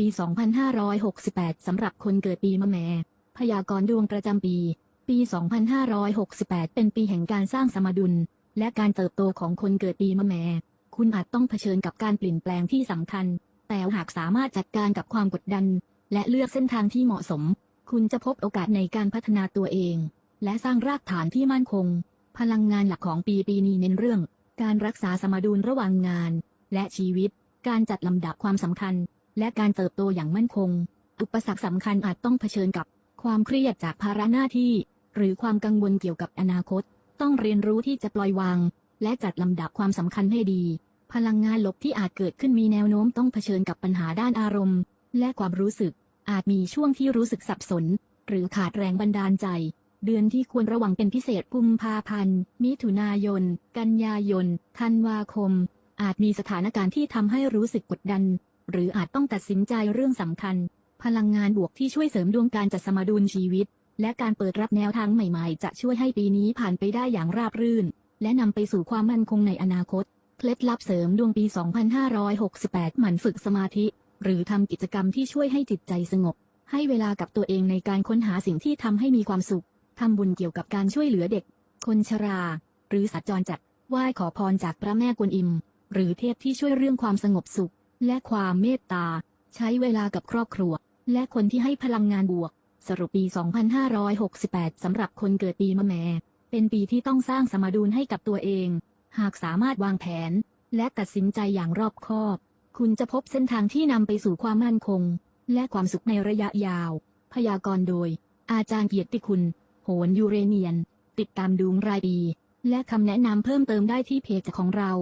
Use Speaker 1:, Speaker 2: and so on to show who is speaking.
Speaker 1: ปี 2568 สำหรับคนเกิดปีมะแม่ พยากรณ์ดวงประจำปี ปี 2568 เป็นปีแห่งการสร้างสมดุล และการเติบโตของคนเกิดปีมะแม่ คุณอาจต้องเผชิญกับการเปลี่ยนแปลงที่สำคัญ แต่หากสามารถจัดการกับความกดดัน และเลือกเส้นทางที่เหมาะสม คุณจะพบโอกาสในการพัฒนาตัวเอง และสร้างรากฐานที่มั่นคง พลังงานหลักของปีปีนี้เน้นเรื่อง การรักษาสมดุลระหว่างงาน และชีวิต การจัดลำดับความสำคัญ และการเติบโตอย่างมั่นคง อุปสรรคสำคัญอาจต้องเผชิญกับ ความเครียดจากภาระหน้าที่ หรือความกังวลเกี่ยวกับอนาคต ต้องเรียนรู้ที่จะปล่อยวาง และจัดลำดับความสำคัญให้ดี พลังงานลบที่อาจเกิดขึ้นมีแนวโน้มต้องเผชิญกับปัญหาด้านอารมณ์ และความรู้สึก อาจมีช่วงที่รู้สึกสับสน หรือขาดแรงบันดาลใจ เดือนที่ควรระวังเป็นพิเศษกุมภาพันธ์ มิถุนายน กันยายน ธันวาคม อาจมีสถานการณ์ที่ทำให้รู้สึกกดดัน หรืออาจต้องตัดสินใจเรื่องสำคัญ พลังงานบวกที่ช่วยเสริมดวงการจัดสมดุลชีวิต และการเปิดรับแนวทางใหม่ๆ จะช่วยให้ปีนี้ผ่านไปได้อย่างราบรื่น และนำไปสู่ความมั่นคงในอนาคต เคล็ดลับเสริมดวงปี 2568 หมั่นฝึกสมาธิ หรือทำกิจกรรมที่ช่วยให้จิตใจสงบ ให้เวลากับตัวเองในการค้นหาสิ่งที่ทำให้มีความสุขทำบุญเกี่ยวกับการช่วยเหลือเด็ก คนชรา หรือสัตว์จรจัดไหว้ขอพรจากพระแม่กวนอิม หรือเทพที่ช่วยเรื่องความสงบสุข และความเมตตา ใช้เวลากับครอบครัว และคนที่ให้พลังงานบวก สรุปปี 2568 สำหรับคนเกิดปีมะแม่ เป็นปีที่ต้องสร้างสมดุลให้กับตัวเอง หากสามารถวางแผน และตัดสินใจอย่างรอบคอบ คุณจะพบเส้นทางที่นำไปสู่ความมั่นคง และความสุขในระยะยาว พยากรณ์โดย อาจารย์เกียรติคุณ โหนยูเรเนียน ติดตามดูรายปีและคำแนะนำเพิ่มเติมได้ที่เพจของเรา